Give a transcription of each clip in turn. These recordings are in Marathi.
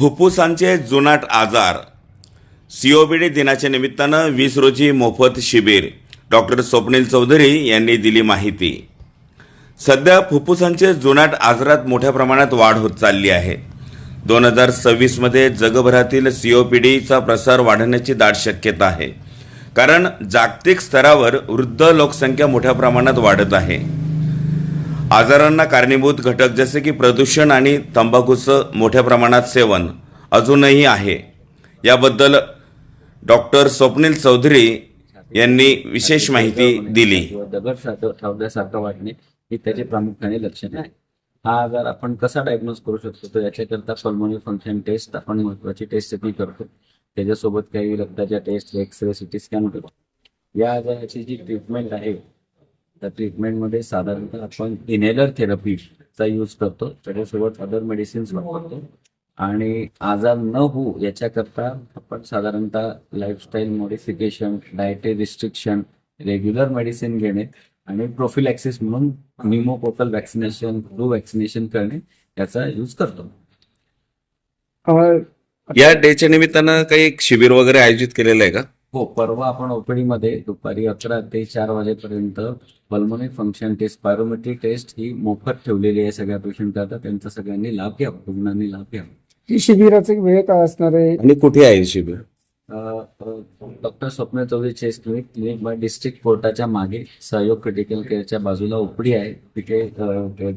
फुफ्फुसांचे जुनाट आजार. सी ओ बी डी दिनाच्या निमित्तानं वीस रोजी मोफत शिबिर. डॉक्टर स्वप्नील चौधरी यांनी दिली माहिती. सध्या फुफ्फुसांचे जुनाट आजारात मोठ्या प्रमाणात वाढ होत चालली आहे. दोन हजार सव्वीसमध्ये जगभरातील सी ओ पी डीचा प्रसार वाढण्याची दाट शक्यता आहे. कारण जागतिक स्तरावर वृद्ध लोकसंख्या मोठ्या प्रमाणात वाढत आहे. आजारांना कारणीभूत घटक जसे की प्रदूषण आणि तंबाखूचं मोठ्या प्रमाणात सेवन अजूनही आहे. याबद्दल डॉक्टर स्वप्नील चौधरी यांनी विशेष माहिती दिली. किंवा दगड ठेवल्यासारखं वाटणे ही त्याचे प्रामुख्याने लक्षणे आहे. हा आजार आपण कसा डायग्नोज करू शकतो? तर याच्याकरता पल्मोनरी फंक्शन टेस्ट आपण महत्वाची टेस्ट ती करतो. त्याच्यासोबत काही रक्ताच्या टेस्ट एक्सरे सिटी स्कॅन करतो या आजाराची जी ट्रीटमेंट आहे त्या ट्रीटमेंटमध्ये साधारणतः आपण इनेलर थेरपीचा यूज करतो. त्याच्यासोबत अदर मेडिसिन्स वापरतो. आणि आजार न होऊ याच्याकरता आपण साधारणतः lifestyle modification dietary restriction regular medicine घेणे आणि प्रोफिलॅक्सिस म्हणून निमोकोकल वॅक्सिनेशन फ्लू वॅक्सिनेशन करणे याचा यूज करतो. अं, या डेच्या निमित्तानं काही शिबिर वगैरे आयोजित केलेलं आहे का? हो परवा आपण ओपीडी मध्ये दुपारी अकरा ते चार वाजेपर्यंत pulmonary function test spirometry test ही मोफत ठेवलेली आहे सगळ्या पेशंट करता त्यांचा सगळ्यांनी लाभ घ्यावा रुग्णांनी लाभ घ्यावा ही शिबिराचे वेळ काय असणार आहे? आणि कुठे आहे शिबिर? Doctor Swapna Chaudhari chest clinic clinic by district कोर्टाच्या मागे सहयोग क्रिटिकल केअरच्या बाजूला उपडी आहे. तिथे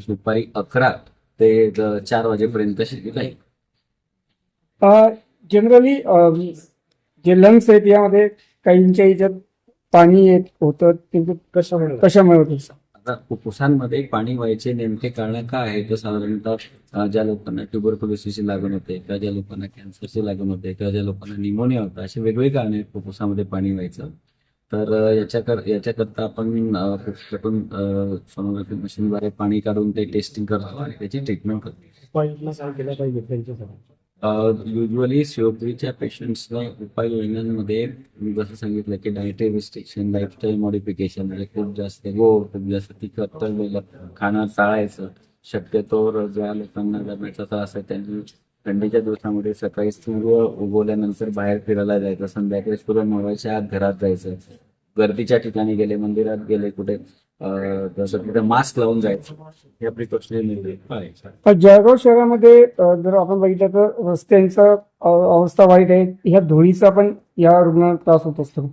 दुपारी अकरा ते चार वाजेपर्यंत शिबिर आहे. जनरली जे लंग्स आहेत यामध्ये काहींच्या याच्यात पाणी येत होतं ते कशामुळे कशामुळे होतं आता फुफ्फुसांमध्ये पाणी व्हायचे नेमके कारण काय आहे? तर साधारणतः ज्या लोकांना ट्युबरकुलोसिसची लागण होते किंवा ज्या लोकांना कॅन्सरची लागण होते किंवा ज्या लोकांना निमोनिया होता असे वेगवेगळे कारण आहेत फुफ्फुसामध्ये पाणी व्हायचं. तर याच्याकर याच्याकरता आपण फुफ्फुसातून सोनोग्राफी मशीनद्वारे पाणी काढून ते टेस्टिंग करतो आणि त्याची ट्रीटमेंट करतो. युजली सीओपीच्या पेशंट्सला उपाययोजनांमध्ये मी जसं सांगितलं की डायटरी रिस्ट्रिक्शन लाईफस्टाईल मॉडिफिकेशन म्हणजे खूप जास्त गोड खूप जास्त तिखट तर खाणं टाळायचं. शक्यतो ज्या लोकांना दम्याचा त्रास आहे त्यांनी थंडीच्या दिवसामध्ये सकाळी सूर्य उगवल्यानंतर बाहेर फिरायला जायचं. संध्याकाळी सूर्य मोडायच्या आत घरात जायचं. गर्दीच्या ठिकाणी गेले मंदिरात गेले कुठे जसं तिथे मास्क लावून जायचं. या प्रिकॉशनरी पण जळगाव शहरामध्ये जर आपण बघितलं तर रस्त्यांचा अवस्था वाईट आहे. ह्या धुळीचा पण या रुग्णांना त्रास होत असतो.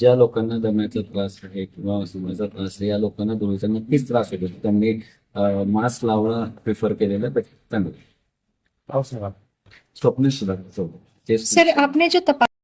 ज्या लोकांना दम्याचा त्रास आहे किंवा सुमाचा त्रास आहे या लोकांना धुळीचा नक्कीच त्रास होतो. त्यांनी मास्क लावणं प्रिफर केलेलं चांगलं. स्वप्नील सुद्धा सर आपने जो तपास